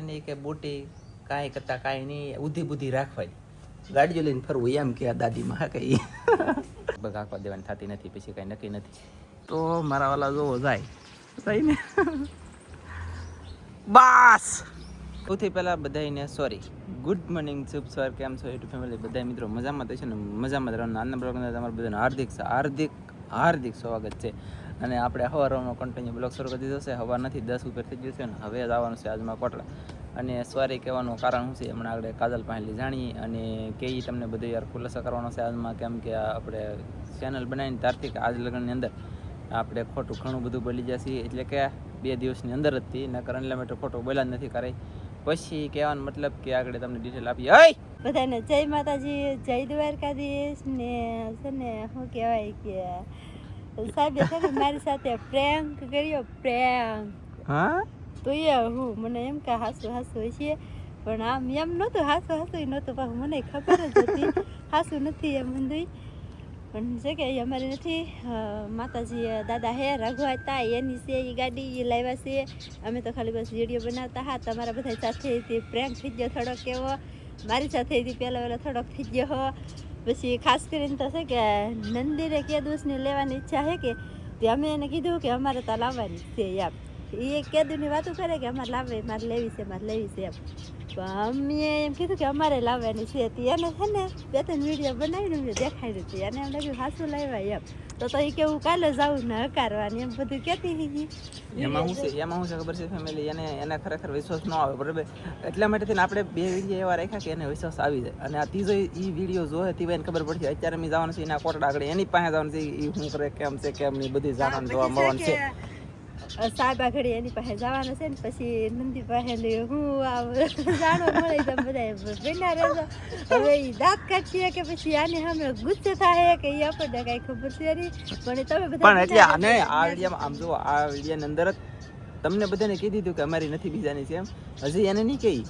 નહીં કે બોટી, કાંઈ કરતા કાંઈ નહીં, ઉધી બુધી રાખવાની. ગાડીઓ લઈને ફરવું એમ કે આ દાદીમાં, હા કઈ દેવાની થતી નથી, પછી કાંઈ નક્કી નથી. તો મારા વાલા જોવો જાય. જાય ને. બસ! સૌથી પહેલાં બધાને સોરી ગુડ મોર્નિંગ શુભ સવાર, કેમ છો? યુટ્યુબ ફેમિલી બધા મિત્રો, મજામાં તો છે ને? મજામાં રહેવાનું. આજના બ્લોગની તમારું બધાનું હાર્દિક હાર્દિક હાર્દિક સ્વાગત છે. અને આપણે હવારનો કન્ટિન્યુ બ્લોક શરૂ કરી દીધો છે. હવા નથી, દસ ઉપર થઈ ગયું છે અને હવે આવવાનું છે આજમાં કોટડા. અને સોરી કહેવાનું કારણ શું છે, હમણાં આગળ કાજલ પાસેથી જાણીએ અને કે તમને બધું યાર ખુલાસો કરવાનો છે આજમાં, કેમ કે આપણે ચેનલ બનાવીને ત્યારથી આજ લગ્નની અંદર આપણે ખોટું ઘણું બધું બોલી જશે એટલે કે બે દિવસની અંદર જ હતી નકર અનલિમિટેડ ખોટું બોલ્યા નથી કરાય. પછી કહેવાનો મતલબ કે આગળ તમને ડિટેલ આપી હોય બધાને જય માતાજી, જય દ્વારકાધીશ ને, છે ને, શું કહેવાય કે સાહેબે સાહેબ મારી સાથે પ્રેન્ક કર્યો પ્રેન્ક હા? તો એ હું મને એમ કે હાસુ હાસુ છે પણ આમ એમ નહોતું હાસુ હાસુ નહોતું પણ મને ખબર જ હતી. હાસુ નથી એમ બધું પણ છે કે એ અમારી નથી માતાજી દાદા હે રઘવા હતા એની છે એ ગાડી એ લાવ્યા છે. અમે તો ખાલી બસ વીડિયો બનાવતા હા તમારા બધા સાથે પ્રેમ થઈ ગયો થોડોક એવો. મારી સાથે પહેલાં પહેલાં થોડોક થઈ ગયો હો. પછી ખાસ કરીને તો છે કે નંદીને કે દૂસને લેવાની ઈચ્છા છે કે તે અમે એને કીધું કે અમારે તો લાવવાની છે એમ. એ કેદુની વાતો કરે કે અમારે લાવે મારે લેવી છે, મારે લેવી છે એમ. અમે એમ કીધું કે અમારે લાવવાની છે. તે એને છે ને બે ત્રણ વીડિયો બનાવીને દેખાડી હતી. અને એમ લાગ્યું સાસુ લાવ્યા એમ. તો તો એ કેવું કાલે જાવું ને હકારવાની એમ બધું કહેતી હતી એમાં હું છે એમાં હું છે ખબર છે ફેમિલી એને એને ખરેખર વિશ્વાસ ન આવે બરાબર? એટલા માટે થઈને આપણે બે વીડિયો એવા રાખ્યા કે એને વિશ્વાસ આવી જાય. અને આ ત્રીજો એ વીડિયો જોવે તે એને ખબર પડશે અત્યારે મેં જવાનું છે એના કોટડા આગળ એની પાસે જવાનું છે એ શું કરે કેમ છે કેમ નહીં બધી જાણવાનું જોવા મળવાનું છે સાહેબા ઘડી એની પાસે જવાનું છે ને પછી નંદી પાસે હું જાણો મળે તો બધા બેના રહેજો હવે એ દાંત કાઢીએ કે પછી આને સામે ગુસ્સે થાય કે એ આપણને કાંઈ ખબર છે નહીં. પણ તમે બધા પણ એટલે આને આ વિડીયોમાં આમ જુઓ આ વિડીયોની અંદર જ તમને બધાને કહી દીધું કે અમારી નથી બીજાની સેમ. હજી એને નહીં કહી.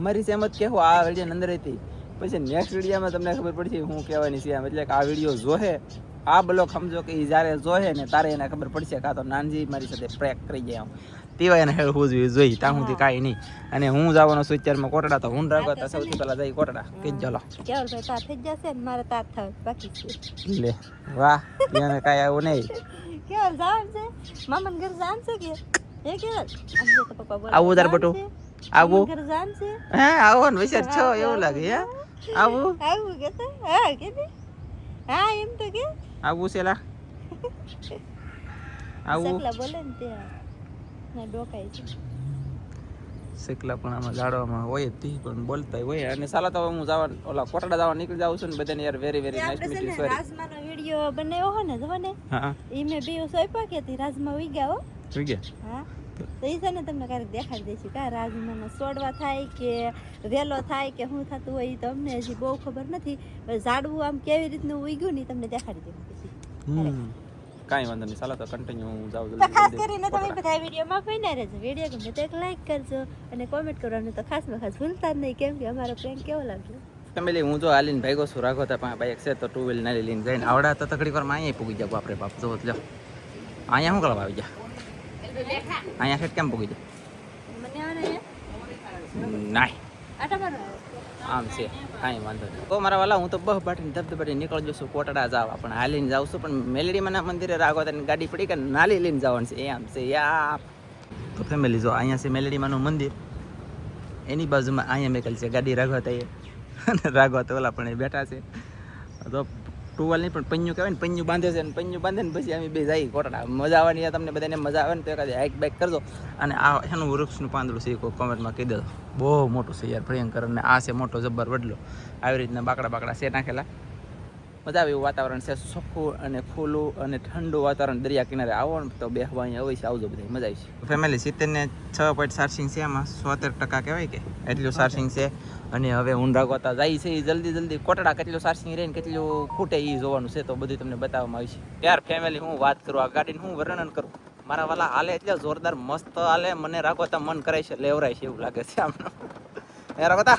અમારી સેમ જ કહેવું આ વિડીયોની અંદર હતી. પછી નેક્સ્ટ વિડીયોમાં તમને ખબર પડશે હું કહેવાની છે એટલે કે આ વીડિયો જોહે. આ બ્લોક સમજો કે એ જ્યારે જોહે ને તારે એને ખબર પડશે કાં તો નાનજી મારી સાથે પ્રેક કરી જાય આમ તેવા એને હેળ હોવું જોઈએ જોઈ ત્યાં સુધી કાંઈ નહીં. અને હું જવાનો છું અત્યારમાં કોટડા તો હું રાખો તો સૌથી પહેલાં જઈ કોટડા. કે ચલો. લે વાહ એને કાંઈ આવું નહીં. કેવલ જાણ છે? ઘર કે? એ કેવલ? બોલે આવું તાર બટુ? આવું? ઘર છે? હે આવો ને વિચાર છો એવું લાગે હે? આવું? આવું કે હા કે હા એમ તો કે. આવું છે લા આવું સકલા બોલે ને ત્યાં ડોકાય છે શેકલા પણ આમાં જાડવામાં હોય તી પણ બોલતા હોય અને સાલા તો હું જવા ઓલા કોટડા જવા નીકળી જાઉં છું ને બધાને યાર વેરી વેરી નાઇસ આપણે મીટ યુ સોરી રાજમાનો વિડિયો બનાવ્યો હો ને જો ને હા ઈ મેં બે સોયપા કે હતી રાજમા ઉઈ ગયા હો જોઈ ગયા હા તો ઈ છે ને તમને ક્યારેક દેખાડી દઈશું કા રાજમાનો સોડવા થાય કે વેલો થાય કે શું થતું હોય તો અમને હજી બહુ ખબર નથી. ઝાડવું આમ કેવી રીતનું ઉગ્યું ને તમને દેખાડી દઉં કાંઈ વાંધો નહીં સાલા તો કન્ટિન્યુ હું જાઉં તો ખાસ કરીને તમે બધા વિડીયોમાં ફાઈના રહેજો. વીડિયો ગમે તો એક લાઈક કરજો અને કોમેન્ટ કરવાનું તો ખાસમાં ખાસ ભૂલતા જ નહીં કેમ કે અમારો પ્રેન્ક કેવો લાગ્યો ફેમિલી હું જો હાલીને ભાઈ છું રાખો તા પાસે બાઈક છે તો ટુ વ્હીલ ના લઈને જઈને આવડા તો તકડી પર અહીંયા પૂગી જાવ બાપરે બાપ. જો અહીંયા શું કરવા આવી જા અહીંયા સેટ કેમ પૂગી જાય? નાય. આમ છે કાંઈ વાંધો નહીં. તો મારા વાલા હું તો બહ બાટીને ધબધબાટી નીકળી જશું કોટડા જાવ. પણ હાલીને જાઉં છું પણ મેલેડીમાંના મંદિરે રાગો તેની ગાડી પડી કે નાલી લઈને જવાનું છે. એમ છે યા તો ફેમિલી જો અહીંયા છે મેલેડીમાંનું મંદિર. એની બાજુમાં અહીંયા મેકલ છે ગાડી રાઘવતા એ અને તો ઓલા પણ એ બેઠા છે. તો ટુવાલ નહીં, પણ પન્યું કહેવાય ને પન્યું બાંધે છે ને પન્યું બાંધે ને પછી અમે બે જઈએ કોટડા. મજા આવવાની તમને બધાને મજા આવે ને તો એકાદી હાઇક બાઇક કરજો. અને આ એનું વૃક્ષનું પાંદડું છે કોઈ કોમેન્ટમાં કહી દેજો. બહુ મોટું છે યાર, ભયંકર. અને આ છે મોટો જબ્બર વડલો. આવી રીતના બાકડા બાકડા છે નાખેલા. મજા આવે એવું વાતાવરણ છે. ચોખ્ખું અને ખુલ્લું અને ઠંડુ વાતાવરણ દરિયા કિનારે આવો ને તો બેહવા અહીંયા છે આવજો બધા મજા આવી છે ફેમિલી સિત્તેર ને છ પોઈન્ટ સાર્સિંગ છે એમાં સોતેર ટકા કહેવાય કે એટલું સાર્સિંગ છે. અને હવે ઊંડા ગોતા જાય છે એ જલ્દી જલ્દી કોટડા કેટલું સાર્સિંગ રહે ને કેટલું ખૂટે એ જોવાનું છે તો બધું તમને બતાવવામાં આવશે યાર ફેમિલી હું વાત કરું આ ગાડીનું હું વર્ણન કરું. મારા વાલા હાલે એટલે જોરદાર મસ્ત હાલે મને રાખો મન કરાય છે લેવરાય છે એવું લાગે છે આમનો પડે રાખોતા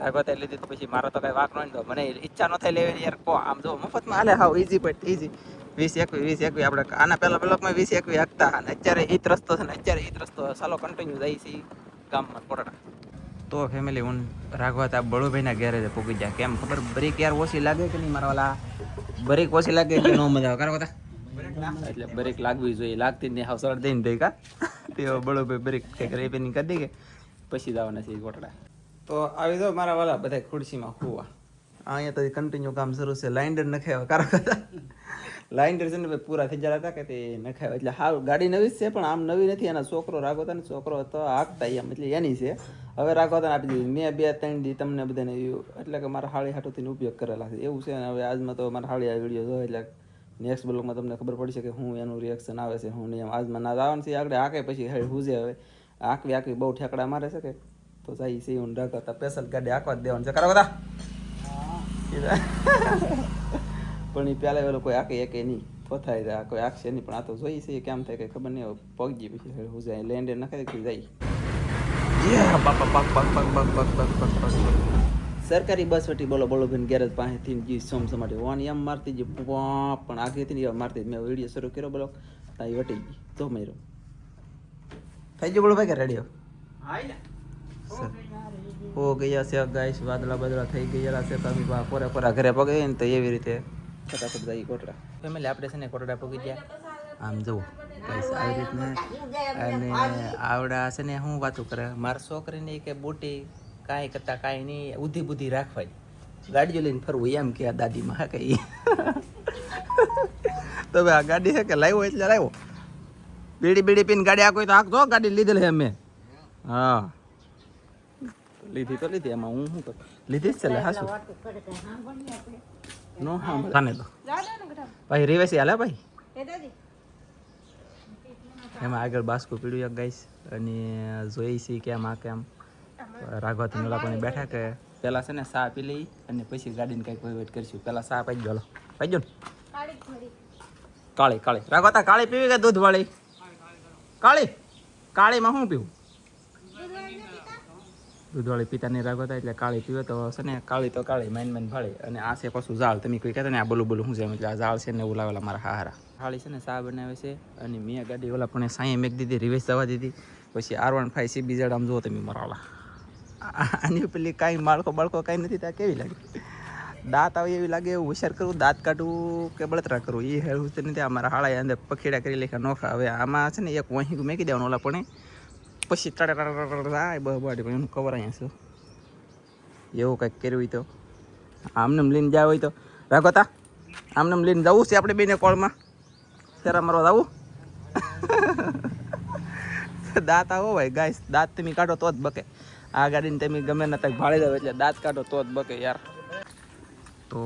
રાખોતા લીધી તો પછી મારો તો કઈ વાક ન તો મને ઈચ્છા ન થાય લેવી યાર. કો આમ જો મફતમાં હાલે, હાવ ઈઝી બટ ઈઝી વીસ એકવી વીસ એકવી આપણે આના પહેલા બ્લોકમાં વીસ એકવી હાંકતા અને અત્યારે ઈત રસ્તો છે ને અત્યારે ઈત રસ્તો સાલો કન્ટિન્યુ જાય છે ઈ ગામમાં કોટડા તો ફેમિલી હું રાઘવા તા બળુભાઈના ઘેરે પૂકી જાય કેમ ખબર બ્રેક યાર ઓછી લાગે કે નહીં મારા વાલા? બ્રેક ઓછી લાગે કે નો મજા આવે? કરો એટલે બ્રેક લાગવી જોઈએ. લાગતી નહીં. હાવ સરળ દઈને દઈ કા? તે બળુભાઈ બ્રેક રેપેનિંગ કરી દે કે પછી જવાના છે ઈ કોટડા તો આવી દો મારા વાલા બધા ખુરશીમાં હુવા. અહીંયા તો કન્ટિન્યુ કામ શરૂ છે. લાઇન્ડર નખાવ્યા કારો કરતા લાઇન્ડર છે ને ભાઈ પૂરા થઈ જતા હતા કે તે નખાવ્યા. એટલે હા ગાડી નવી છે પણ આમ નવી નથી. એના છોકરો રાગો હતા ને છોકરો હતો હાકતા એમ એટલે એની છે. હવે રાખો હતા આપી દીધી મેં બે ત્રણ દી તમને બધાને એટલે કે મારા હાળી હાટુથી ઉપયોગ કરેલા છે. એવું છે ને હવે આજમાં તો મારા હાળી આ વીડિયો જોયો એટલે નેક્સ્ટ બ્લોગમાં તમને ખબર પડશે કે હું એનું રિએક્શન આવે છે હું નહીં એમ. આજમાં ના આવવાનું છે આગળ આકે પછી હવે હુજે હવે. આંકવી આંકવી બહુ ઠેકડા મારે છે કે તો જાય છે હું કરતા હતા સ્પેશલ ગાડી આખવા જ દેવાનું છે. કરો બધા? પણ એ પેલા વેલો કોઈ આકે એકે નહીં. પોથાઈ જાય કોઈ આખશે નહીં પણ આ તો જોઈ છે કેમ થાય કે ખબર નહીં. હવે પગજી પછી હું જાય લેન્ડે નખાય કે જાય સરકારી બસ વટી બોલો બોલો બેન ગેરેજ પાસેથી જી સોમ સમાટે વન એમ મારતી જે પણ આગેથી નહીં મારતી મેં વીડિયો શરૂ કર્યો બોલો ત્યાં વટી ગઈ તો મેરો થઈ ગયો બોલો ભાઈ કે રેડિયો હો? ગયા છે ગાઈસ વાદળા બાદળા થઈ ગયેલા છે તમે બા પોરે પોરા ઘરે પગે ને તો એવી રીતે ફટાફટ જઈ કોટડા. ફેમિલી આપણે છે ને કોટડા પગી ગયા. આમ જવું ગાઈસ આવી રીતના અને આવડા છે ને શું વાતો કરે મારા છોકરીને કે બોટી કાંઈ કરતા કાંઈ નહીં ઉધી બુધી રાખવાય ગાડીઓ લઈને ફરવું એમ કે આ દાદીમાં હા કઈ તો આ ગાડી છે કે લાવ્યો એટલે લાવ્યો. બીડી બીડી પીને ગાડી આ કોઈ તો આખો ગાડી લીધેલી છે અમે હા. લીધી તો લીધી એમાં હું શું કરું લીધી જ છે લે હાસુ નો હા કાને તો ભાઈ રિવેસી હાલે ભાઈ એમાં આગળ બાસ્કો પીડ્યું એક ગાઈસ અને જોઈ સી કેમ આ કેમ રાઘવા તો મેલા પણ બેઠા કે પેલા છે ને સા પી લઈ અને પછી ગાડીને કંઈક વેટ કરીશું પેલા સા પાઈ ગયો પાઈ ગયો ને કાળી કાળી રાઘવા તા કાળી પીવી કે દૂધ વાળી કાળી કાળીમાં શું પીવું દૂધવાળી પિતાની નહીં રાખો એટલે કાળી પીવે તો હશે ને, કાળી તો કાળી માઇન માઇન ભાળી. અને આ છે પાછું ઝાડ તમે કોઈ કહેતા ને આ બોલું બોલું હું છે એટલે આ ઝાડ છે ને એવું લાવેલા મારા હારા થાળી છે ને સા બનાવે છે અને મેં ગાડી ઓલા પણ સાંઈ મેક દીધી રિવેસ જવા દીધી. પછી આર વન ફાઈવ સી બીજા આમ જુઓ તમે મારા આની પેલી કાંઈ માળકો બાળકો કાંઈ નથી, ત્યાં કેવી લાગે? દાંત આવે એવી લાગે એવું હોશિયાર કરવું દાંત કાઢવું કે બળતરા કરવું એ હેળવું નથી અમારા હાળા અંદર પખેડા કરી લેખા નોખા. હવે આમાં છે ને એક વહીં મેકી દેવાનું ઓલા પણ. પછી બહાડી એનું કવર અહીંયા શું એવું કંઈક કર્યું હોય તો. આમને લઈને જાવ હોય તો. રાખો તા આમને લઈને જવું છે આપણે બેને કોળમાં ત્યારે મારવા જવું? દાંત આવો ભાઈ ગાય દાંત તમે કાઢો તો જ બકે. આ ગાડીને તમે ગમે ન તક ભાળી દો એટલે દાંત કાઢો તો જ બકે યાર. તો,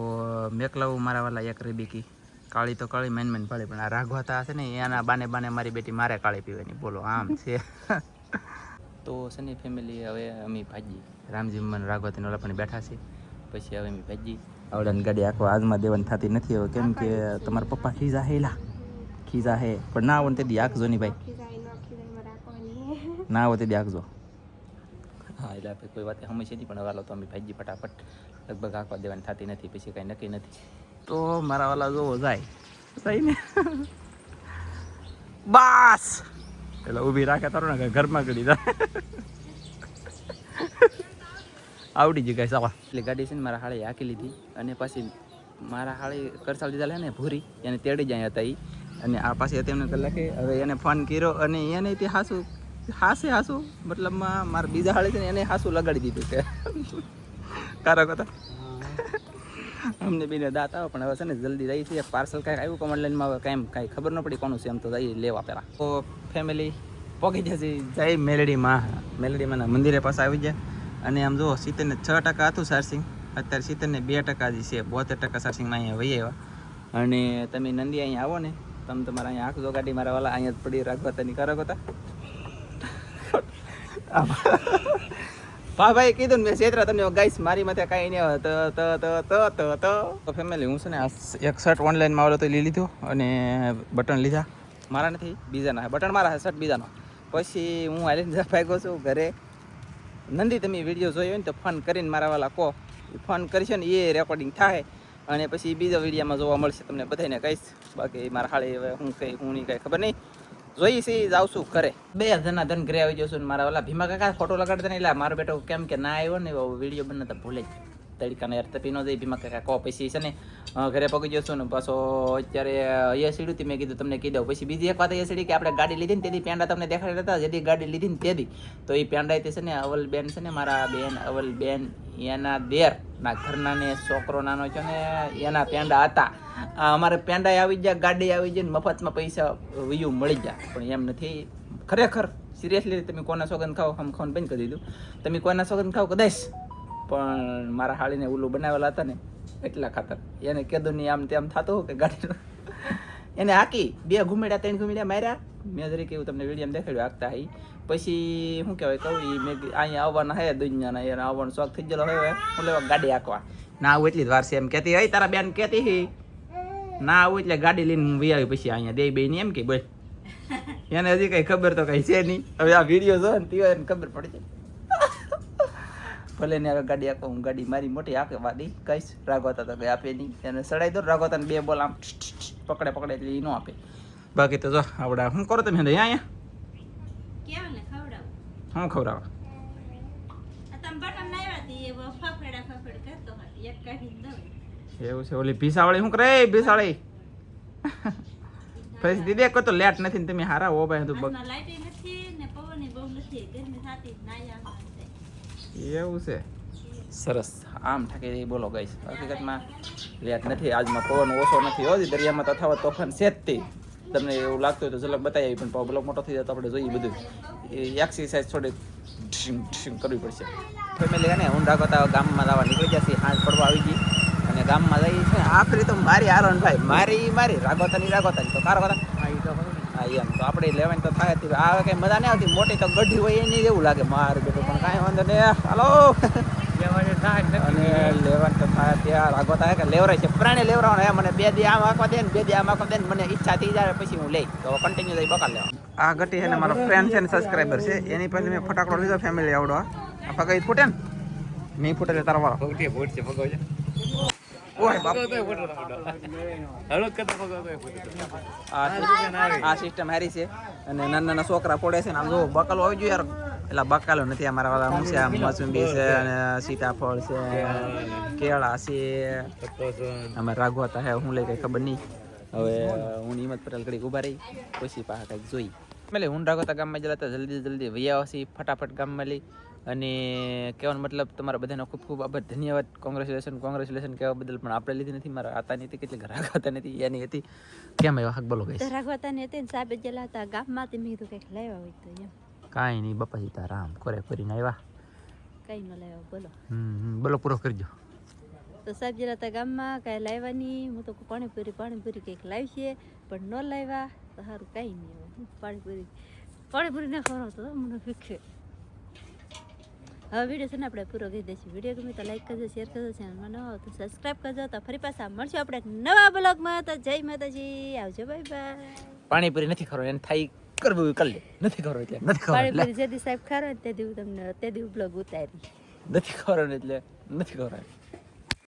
મેકલાવું મારા વાલા એક રેબીકી કાળી તો કાળી મેન મેન ભાળી. પણ આ રાઘવાતા હશે ને, એના બાને બાને મારી બેટી મારે કાળી પીવાની. બોલો, આમ છે. તો સની ફેમિલી હવે અમે ભાજી રામજી મને રાઘવતી ઓલા પણ બેઠા છે. પછી હવે અમે ભાજી આવડાની ગાડી આખો આજમાં દેવાની થતી નથી હવે. કેમ કે તમારા પપ્પા ખીજા હેલા ખીજા હે. પણ ના આવે તે દી આખજો નહીં ભાઈ. ના આવે તે દી આખજો હા એટલે આપણે કોઈ વાત સમસ્યા નહીં પણ વાલો તો અમે ભાઈજી ફટાફટ. લગભગ આખવા દેવાની થતી નથી પછી કાંઈ નક્કી નથી. તો મારા વાલા જોવો જાય. સહી ને. બાસ! એટલે ઊભી રાખે તારો ને ઘરમાં કરી દા. આવડી જગ્યાએ ગાય સાવા. એટલે ગાડી છે ને મારા હાળે હાકી લીધી અને પછી મારા હાળે કરસાલ દીધા લે ને ભૂરી એને તેડી જાય હતા એ અને આ પાસે હતી એમને કલાકે હવે એને ફોન કર્યો અને એને તે હાસું હાસે હાસું મતલબમાં મારા બીજા હાળે છે ને એને હાસું લગાડી દીધું કે કારક હતા અમને બીને દાંત આવે, પણ હવે છે ને જલ્દી જઈ છે. પાર્સલ કાંઈક આવ્યું કમર લાઈનમાં હવે કાંઈ કાંઈ ખબર ન પડી કોનું છે એમ તો જઈએ લેવા પહેલાં તો ફેમિલી પહોંચી જશે. જય મેલડીમાં મેલડીમાંના મંદિરે પાસે આવી જાય અને આમ જુઓ સિત્તેરને છ ટકા હતું સારસિંગ અત્યારે સિત્તેરને બે ટકા જ છે. બોતેર ટકા સારસિંગમાં અહીંયા વહી આવ્યા. અને તમે નંદી અહીંયા આવો ને, તમે તમારા અહીંયા આંખ જોગાડી મારા વાલા અહીંયા પડી રાખવા તેની કરો હતા ભાઈ, કીધું ને મેં ચેતરા તમને ગાઈસ મારી માથે કાંઈ નહીં તો તો તો તો તો તો. તો ફેમિલી હું છે ને એક શર્ટ ઓનલાઈનમાં આવેલો તો લઈ લીધો અને બટન લીધા. મારા નથી, બીજાના. બટન મારા શર્ટ બીજાનો. પછી હું હાલીને જા ભાગ્યો છું ઘરે. નંદી, તમે વીડિયો જોયો ને તો ફોન કરીને મારા વાલા કહો. ફોન કરશો ને એ રેકોર્ડિંગ થાય. અને પછી બીજા વિડીયામાં જોવા મળશે, તમને બધાને કહીશ. બાકી મારા હાળે હવે હું કંઈ, હું નહીં કંઈ ખબર નહીં. જોઈ સી જાઉં ઘરે. બે ધના ધન ઘરે આવી જશું મારા ઓલા ભીમા કાકા ફોટો લગાડતા નહીં એટલે મારો બેટો કેમ કે ના આવ્યો ને વીડિયો બનાવતા ભૂલે જ. તડકાને યાર તપી ન જઈ ભીમા કાકા પછી છે ને ઘરે પગી જશું ને, પાછો અત્યારે અહીંયા હતી મેં કીધું તમને કહી દઉં. પછી બીજી એક વાત એ સીડી કે આપણે ગાડી લીધી ને તેથી પેંડા તમને દેખાડે હતા જેથી ગાડી લીધી ને તેથી તો એ પેંડા છે ને, અવલ બેન છે ને, મારા બેન, અવલ બેન, એના દેર, ના ઘરના ને છોકરો નાનો છે ને, એના પેંડા હતા. અમારે પેંડા આવી જાય ગાડી આવી જાય મફતમાં પૈસા વ્યૂ મળી ગયા. પણ એમ નથી. ખરેખર સિરિયસલી તમે કોના સોગંદ ખાઓ? હમ ખાવાનું બંધ કરી દીધું. તમે કોના સોગંદ ખાઓ? કદાચ પણ મારા હાળીને ઉલ્લુ બનાવેલા હતા ને એટલા ખાતર. એને કીધું નહીં આમ તેમ થતું કે ગાડીનું. એને હાકી બે ઘૂમેડ્યા ત્રણ ઘૂમેડ્યા માર્યા. મેં તરીકે એવું તમને વીડિયો દેખાડ્યું હાકતા હઈ. પછી શું કહેવાય કહું એ મેં અહીંયા આવવાના હે દુનિયાના એને આવવાનો શોખ થઈ ગયેલો હોય હું લેવા ગાડી હાંકવા. ના આવું એટલી જ વાર છે. એમ કહેતી હઈ તારા બેન કહેતી હી. ના આવું એટલે ગાડી લઈને હું આવી પછી અહીંયા દે બેન એમ કે બોલ. એને હજી કઈ ખબર તો કઈ છે નહીં. હવે આ વીડિયો જો ને તીવા એને ખબર પડશે ભલે ને ગાડી આખો હું ગાડી મારી મોટી આંખે વાદી કહીશ રાગવતા તો કઈ આપે નહીં. એને સડાઈ દો રાગવતા ને બે બોલ આમ પકડે પકડે એટલે એ ન આપે. બાકી તો જો આવડા શું કરો તમે અહીંયા? શું કાઢીને દઉં એવું છે ઓલી ભીસાવાળી શું કરે? ભીસાવાળી. પછી દીદી કોઈ તો લેટ નથી ને તમે હારા હો ભાઈ તું બગ લાઈટ નથી ને પવને બહુ નથી ગરમી થાતી નાયા એવું છે? સરસ. આમ ઠાકે બોલો ગઈ હકીકતમાં લેટ નથી આજમાં પવન ઓછો નથી હોતી દરિયામાં તો થવા તોફાન છે જ તે. તમને એવું લાગતું હોય તો ઝલક બતાવી આવી પણ બ્લોક મોટો થઈ જાય તો આપણે જોઈએ બધું. એ એક્સરસાઇઝ થોડી કરવી પડશે. ફેમિલી ને હું રાખતા ગામમાં જવા નીકળી જશે હાથ પડવા આવી ગઈ. અને ગામમાં જઈએ છે આખરી તો મારી આરણભાઈ ભાઈ મારી મારી રાગોતાની રાગોતાની. તો કારો બધા હા એમ. તો આપણે લેવાની તો થાય હતી આ કઈ મજા નહીં આવતી. મોટી તો ગઢી હોય એની એવું લાગે માર બેટું. પણ કાંઈ વાંધો નહીં. હાલો. અને લેવાનું તો થાય ત્યાં રાગો થાય કે લેવરાય છે. પ્રાણી લેવરાવાનો હે. મને બે દી આમ આંકવા દે ને બે દી આમ આંકવા દે ને મને ઈચ્છા થઈ જાય પછી હું લઈ. તો કન્ટિન્યુ થઈ બકાલ લેવા આ ગટી છે ને મારો ફ્રેન્ડ છે ને સબસ્ક્રાઈબર છે. એની પાસે મેં ફટાકડો લીધો ફેમિલી આવડો આ પગાઈ ફૂટે ને? નહીં ફૂટે તારો વાળો ઓય બાપ. આ સિસ્ટમ- આ સિસ્ટમ હારી છે. અને નાના નાના છોકરા પડે છે ને આમ જો બકાલો આવી ગયો યાર. એટલે બકાલો નથી અમારા વાળા શું છે આમ મોસંબી છે અને સીતાફળ છે કેળા છે. અમે રાઘવતા હે હું લઈ કઈ ખબર નહીં. હવે હું હિંમત પટેલ ઘડીક ઊભા રહી પછી પાછા કંઈક જોઈ. એટલે હું રાઘવતા ગામમાં જતા જલ્દી જલ્દી વૈયા આવશે ફટાફટ ગામમાં લઈ. અને કહેવાનો મતલબ તમારા બધાનો ખૂબ ખૂબ આભાર. ધન્યવાદ. કોંગ્રેચ્યુલેશન કોંગ્રેચ્યુલેશન કહેવા બદલ પણ આપણે લીધી નથી. મારા આતાની હતી કેટલી રાખવાતા નથી એની હતી કેમ એવા હક બોલો ગઈ રાખવાતા નહીં હતી ને સાબે ગયેલા હતા. ગામમાંથી મેં કીધું કંઈક લાવ્યા હોય તો એમ. કાંઈ નહીં બાપા સીતા રામ કોરે કરીને આવ્યા. કંઈ ન લાવ્યા બોલો. હમ હમ, બોલો પૂરો કરજો. તો સાહેબ જેલા હતા ગામમાં કાંઈ લાવ્યા નહીં હું તો પાણીપુરી પાણીપુરી કંઈક લાવી છે પણ ન લાવ્યા તો સારું કાંઈ નહીં પાણીપુરી પાણીપુરી ના ખવડાવતો તો મને ભીખે હવે વીડિયો છે ને આપણે પૂરો કરી દઈશું. વીડિયો ગમે તો લાઈક કરજો શેર કરજો ચેનલમાં નવા હો તો સબસ્ક્રાઈબ કરજો. તો ફરી પાછા મળશું આપણે નવા બ્લોગમાં તો જય માતાજી. આવજો બાય બાય પાણીપુરી નથી ખરો એને થાય કરવું કરી લે. નથી ખરો એટલે નથી એટલે. પાણીપુરી જે દી સાહેબ ખારો ને તે દી તમને તે દી બ્લોગ ઉતારી. નથી ખરો એટલે નથી ખરો